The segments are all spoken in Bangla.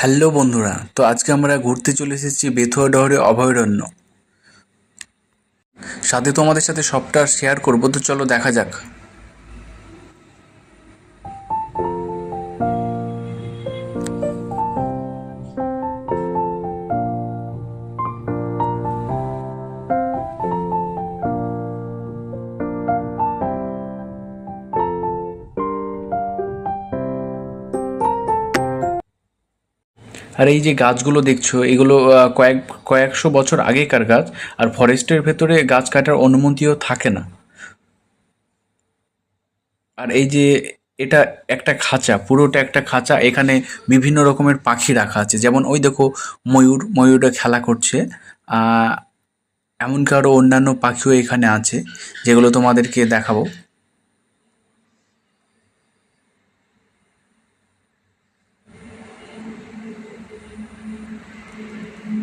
হ্যালো বন্ধুরা, তো আজকে আমরা ঘুরতে চলে এসেছি বেথুয়া ডহরে অভয়ারণ্য। সাথে তোমাদের সাথে সবটা শেয়ার করব, তো চলো দেখা যাক। আর এই যে গাছগুলো দেখছ, এগুলো কয়েক, কয়েকশো বছর আগেকার গাছ, আর ফরেস্টের ভেতরে গাছ কাটার অনুমতিও থাকে না। আর এই যে এটা একটা খাঁচা, পুরোটা একটা খাঁচা, এখানে বিভিন্ন রকমের পাখি রাখা আছে। যেমন ওই দেখো, ময়ূর, ময়ূরটা খেলা করছে। এমনকি আরও অন্যান্য পাখিও এখানে আছে, যেগুলো তোমাদেরকে দেখাবো।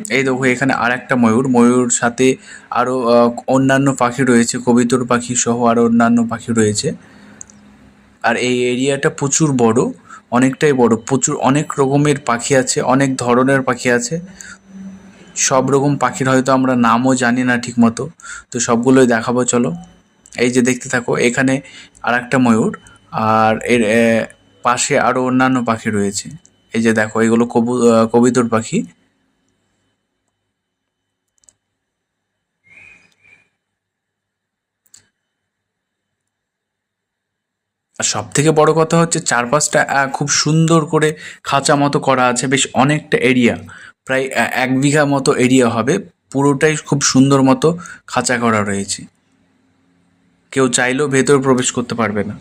এই দেখো, এখানে আর একটা ময়ূর। ময়ূর সাথে আরও অন্যান্য পাখি রয়েছে, কবিতর পাখি সহ আরও অন্যান্য পাখি রয়েছে। আর এই এরিয়াটা প্রচুর বড়, অনেকটাই বড়। প্রচুর, অনেক রকমের পাখি আছে, অনেক ধরনের পাখি আছে। সব রকম পাখির হয়তো আমরা নামও জানি না ঠিক মতো তো সবগুলোই দেখাবো, চলো। এই যে দেখতে থাকো, এখানে আর একটা ময়ূর, আর এর পাশে আরও অন্যান্য পাখি রয়েছে। এই যে দেখো, এগুলো কবু কবিতর পাখি। আর সব থেকে বড় কথা হচ্ছে চারপাশটা খুব সুন্দর করে খাঁচা মতো করা আছে, বেশ অনেকটা এরিয়া, প্রায় এক বিঘা মতো এরিয়া হবে, পুরোটাই খুব সুন্দর মতো খাঁচা করা রয়েছে। কেউ চাইলেও ভেতর প্রবেশ করতে পারবে না।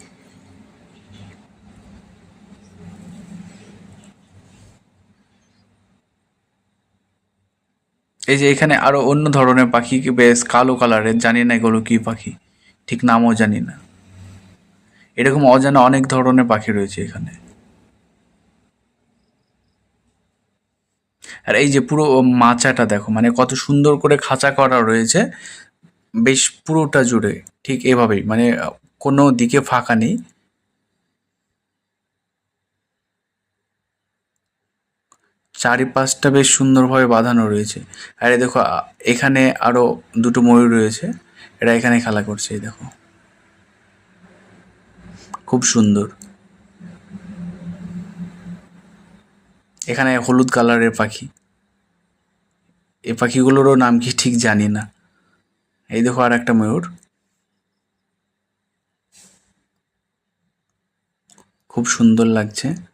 এই যে এখানে আরও অন্য ধরনের পাখি, বেশ কালো কালারের, জানি না এগুলো কি পাখি, ঠিক নামও জানি না। এরকম অজানা অনেক ধরনের পাখি রয়েছে এখানে। আর এই যে পুরো মাচাটা দেখো মানে কত সুন্দর করে খাঁচা করা রয়েছে, বেশ পুরোটা জুড়ে, ঠিক এভাবেই মানে কোনো দিকে ফাঁকা নেই। চারিপাশটা বেশ সুন্দরভাবে বাঁধানো রয়েছে। আর দেখো এখানে আরও দুটো ময়ূর রয়েছে, এরা এখানে খেলা করছে, এই দেখো। খুব সুন্দর। এখানে হলুদ কালারের পাখি। এ পাখিগুলোরও নাম কি ঠিক জানি না। এই দেখো আর একটা ময়ূর। খুব সুন্দর লাগছে।